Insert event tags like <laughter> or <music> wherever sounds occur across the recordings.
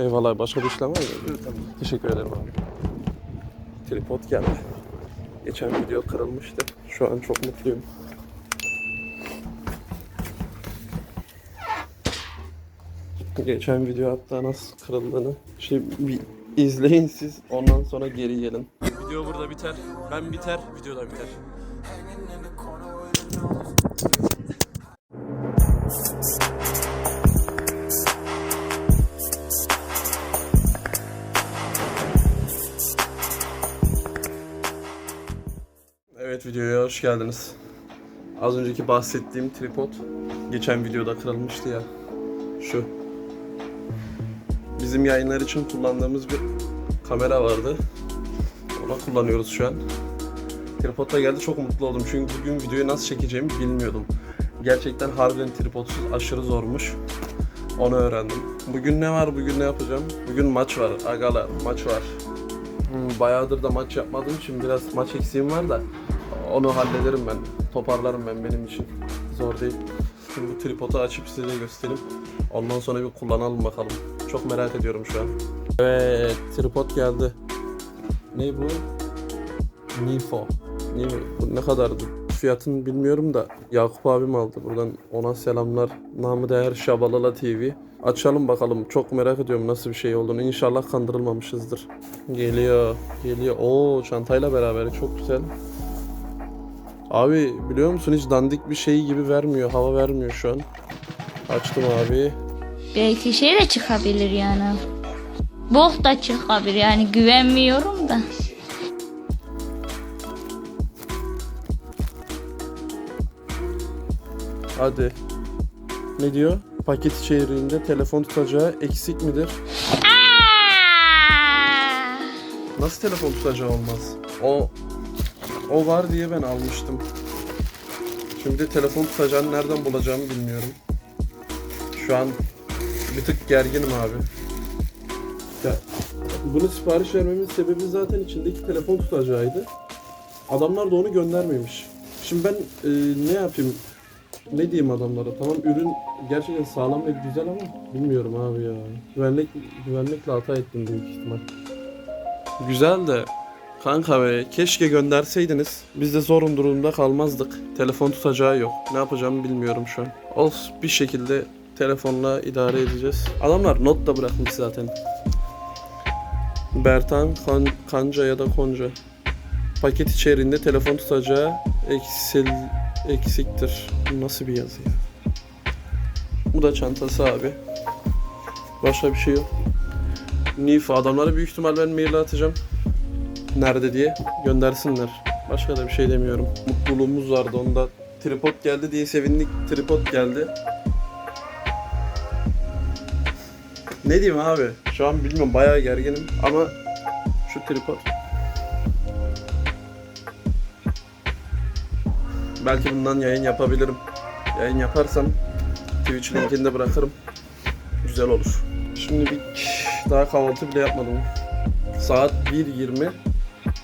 Eyvallah. Başka bir işlem var mı? Teşekkür ederim abi. Tripod geldi. Geçen video kırılmıştı. Şu an çok mutluyum. Geçen video hatta nasıl kırıldığını şey bir izleyin siz ondan sonra geri gelin. Video burada biter. Ben biter, video da biter. Evet videoya hoş geldiniz. Az önceki bahsettiğim tripod geçen videoda kırılmıştı ya. Şu. Bizim yayınlar için kullandığımız bir kamera vardı. Onu kullanıyoruz şu an. Tripod da geldi çok mutlu oldum çünkü bugün videoyu nasıl çekeceğimi bilmiyordum. Gerçekten harbiden tripodsuz aşırı zormuş. Onu öğrendim. Bugün ne var, bugün ne yapacağım? Bugün maç var, agalar maç var. Hmm, Bayağıdır da maç yapmadığım için biraz maç eksiğim var da onu hallederim ben. Toparlarım ben benim için. Zor değil. Şimdi bu tripodu açıp size de göstereyim. Ondan sonra bir kullanalım bakalım. Çok merak ediyorum şu an. Evet, tripod geldi. Ne bu? Nifo. Ne, bu ne kadardı? Fiyatını bilmiyorum da Yakup abim aldı. Buradan ona selamlar. Namı değer Şabalala TV. Açalım bakalım. Çok merak ediyorum nasıl bir şey olduğunu. İnşallah kandırılmamışızdır. Geliyor. Geliyor. Oo çantayla beraber çok güzel. Abi biliyor musun hiç dandik bir şey gibi vermiyor. Hava vermiyor şu an. Açtım abi. Belki şey de çıkabilir yani. Bok da çıkabilir yani güvenmiyorum da. Hadi. Ne diyor? Paket içeriğinde telefon tutacağı eksik midir? Aa! Nasıl telefon tutacağı olmaz? O o var diye ben almıştım. Şimdi telefon tutacağını nereden bulacağımı bilmiyorum. Şu an bir tık gerginim abi. Ya bunu sipariş vermemin sebebi zaten içindeki telefon tutacağıydı. Adamlar da onu göndermemiş. Şimdi ben e, ne yapayım? Ne diyeyim adamlara? Tamam ürün gerçekten sağlam ve güzel ama bilmiyorum abi ya. Güvenlik güvenlikle hata ettim büyük ihtimal. Güzel de kanka be keşke gönderseydiniz. Biz de zorun durumda kalmazdık. Telefon tutacağı yok. Ne yapacağımı bilmiyorum şu an. Olsun bir şekilde telefonla idare edeceğiz. Adamlar not da bırakmış zaten. Bertan kan, Kanca ya da Konca. Paket içeriğinde telefon tutacağı eksil, eksiktir. Bu nasıl bir yazı ya? Bu da çantası abi. Başka bir şey yok. Nif adamlara büyük ihtimal ben mail atacağım. Nerede diye göndersinler. Başka da bir şey demiyorum. Mutluluğumuz vardı onda. Tripod geldi diye sevindik. Tripod geldi. Ne diyeyim abi? Şu an bilmiyorum bayağı gerginim ama şu tripod. Belki bundan yayın yapabilirim. Yayın yaparsam Twitch linkini de bırakırım. Güzel olur. Şimdi bir daha kahvaltı bile yapmadım. Saat 1.20.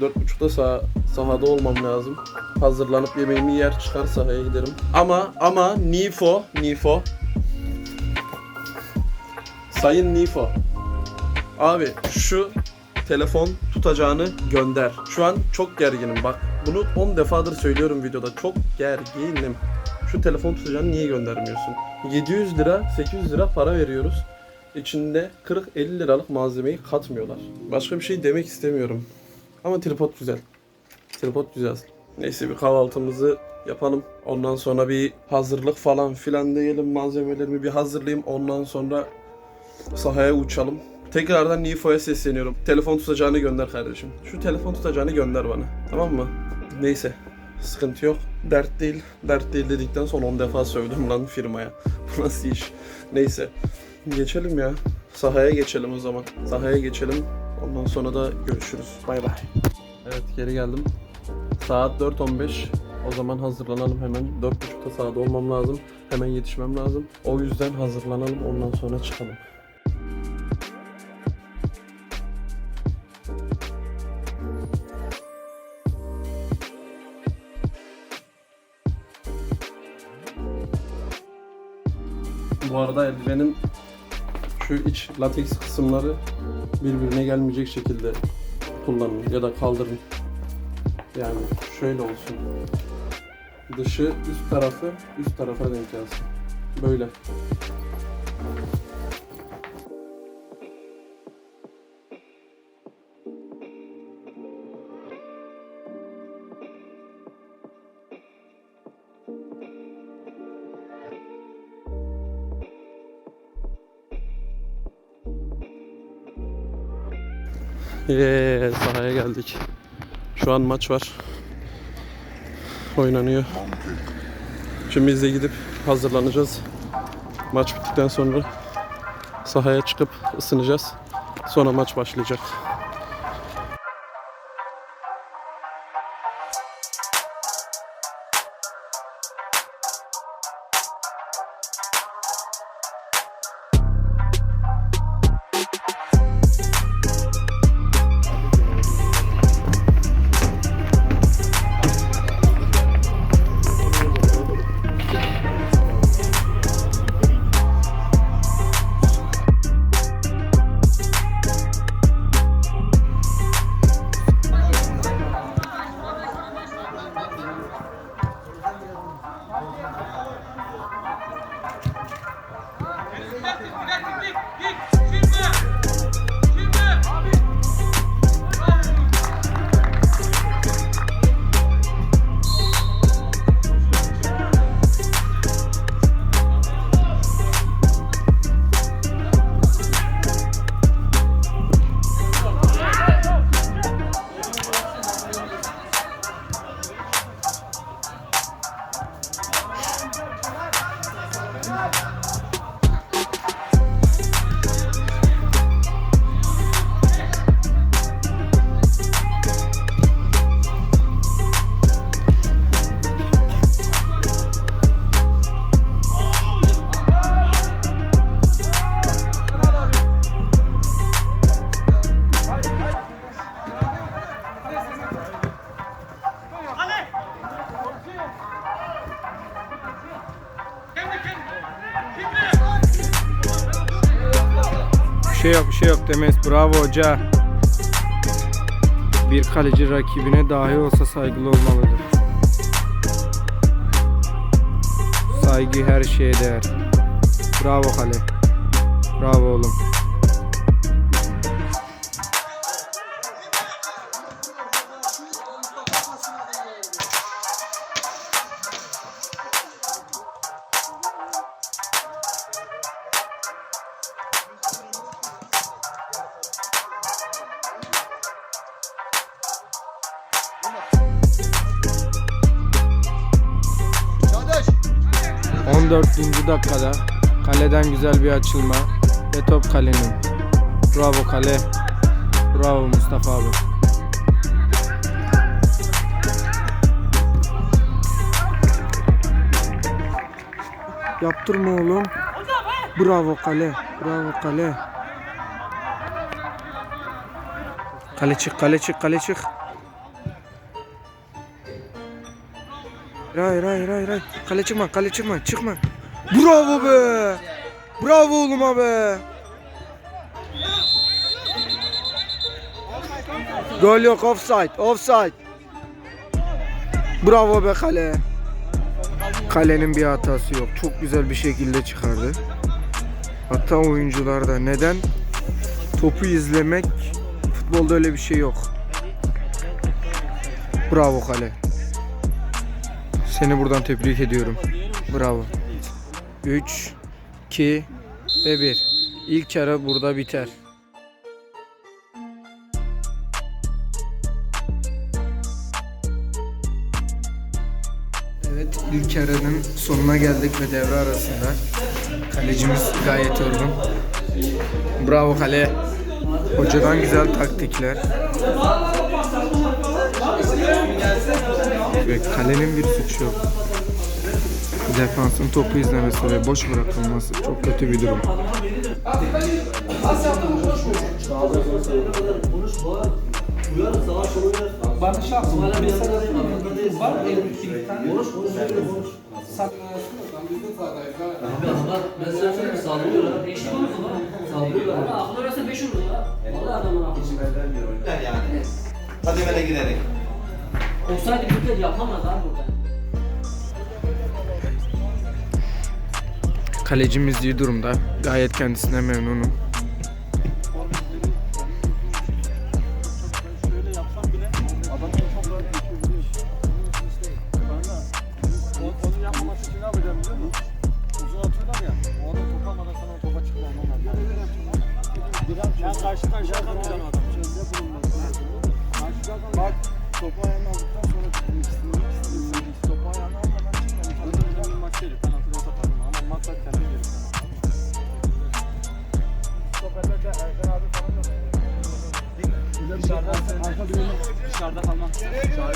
4.30'da sah sahada olmam lazım. Hazırlanıp yemeğimi yer çıkar sahaya giderim. Ama ama Nifo, Nifo. Sayın Nifo. Abi şu telefon tutacağını gönder. Şu an çok gerginim bak. Bunu 10 defadır söylüyorum videoda. Çok gerginim. Şu telefon tutacağını niye göndermiyorsun? 700 lira, 800 lira para veriyoruz. İçinde 40-50 liralık malzemeyi katmıyorlar. Başka bir şey demek istemiyorum. Ama tripod güzel. Tripod güzel. Neyse bir kahvaltımızı yapalım. Ondan sonra bir hazırlık falan filan diyelim. Malzemelerimi bir hazırlayayım. Ondan sonra sahaya uçalım. Tekrardan Nifo'ya sesleniyorum. Telefon tutacağını gönder kardeşim. Şu telefon tutacağını gönder bana. Tamam mı? Neyse. Sıkıntı yok. Dert değil. Dert değil dedikten sonra 10 defa sövdüm lan firmaya. <laughs> Bu nasıl iş? Neyse. Geçelim ya. Sahaya geçelim o zaman. Sahaya geçelim. Ondan sonra da görüşürüz. Bay bay. Evet geri geldim. Saat 4.15. O zaman hazırlanalım hemen. 4.30'da sahada olmam lazım. Hemen yetişmem lazım. O yüzden hazırlanalım. Ondan sonra çıkalım. Bu arada eldivenim şu iç lateks kısımları birbirine gelmeyecek şekilde kullanın ya da kaldırın. Yani şöyle olsun. Dışı üst tarafı üst tarafa denk gelsin. Böyle. Yeee sahaya geldik. Şu an maç var. Oynanıyor. Şimdi biz de gidip hazırlanacağız. Maç bittikten sonra sahaya çıkıp ısınacağız. Sonra maç başlayacak. Yok bir şey yok Demes bravo hoca. Bir kaleci rakibine dahi olsa saygılı olmalıdır. Saygı her şeye değer. Bravo kale. Bravo oğlum. 14. dakikada kaleden güzel bir açılma ve top kalenin. Bravo kale. Bravo Mustafa abi. Yaptırma oğlum. Bravo kale. Bravo kale. Kale çık, kale çık, kale çık. Hayır hayır hayır hayır. Kale çıkma kale çıkma çıkma. Bravo be. Bravo oğlum be. Gol yok offside offside. Bravo be kale. Kalenin bir hatası yok. Çok güzel bir şekilde çıkardı. Hatta oyuncular da neden? Topu izlemek futbolda öyle bir şey yok. Bravo kale. Seni buradan tebrik ediyorum. Bravo. 3, 2 ve 1. İlk yarı burada biter. Evet ilk yarının sonuna geldik ve devre arasında. Kalecimiz gayet yorgun. Bravo kale. Hocadan güzel taktikler. Ve kalenin bir suçu yok. Defansın topu izlemesi ve boş bırakılması çok kötü bir durum. Oluyor. Barış Aksu. Var. Abi adamlar ben sana söyleyeyim saldırıyorlar. Beş yıl oldu lan. Saldırıyorlar. Ama aklı verse beş olur la. Vallahi adamın aklı. yani. Kademele giderek. Olsaydı bizler yapamaz abi burada. Kalecimiz iyi durumda. Gayet kendisine memnunum. Yani karşı karşıya kalmayacaksın adam. Bak, topu ayağına aldıktan sonra ikisini, ikisini. Topu ayağına almadan çıkmadım. Kanka, bir maç değil. Penaltıda atarım ama maksat kendi gelir. Stoperler de Erkan abi falan da Dışarıda, arka dışarıda kalmam. Dışarı.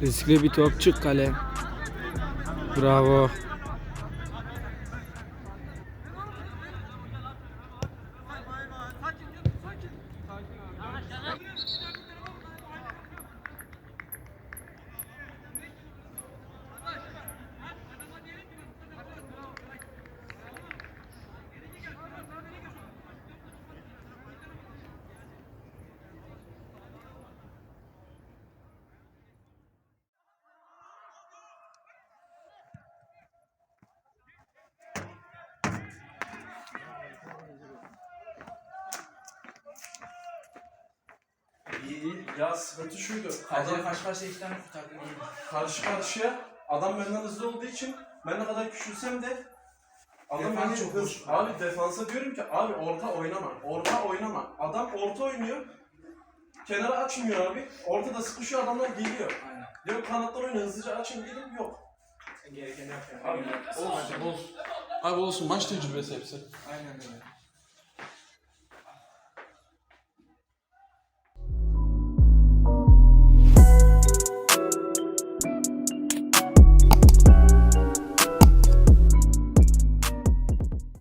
Riskli bir top çık kale. Bravo. İyi. Ya sıkıntı şuydu. Adam Adam karşı karşıya iki tane karşı karşıya adam benden hızlı olduğu için ben ne kadar küçülsem de adam Defans beni çok boş. Abi defansa diyorum ki abi orta oynama. Orta oynama. Adam orta oynuyor. Kenara açmıyor abi. Ortada sıkışıyor adamlar geliyor. Aynen. Diyor kanatlar oyunu hızlıca açın gelin yok. Gerekeni yapıyor. Abi olsun. Abi olsun maç tecrübesi hepsi. Aynen öyle.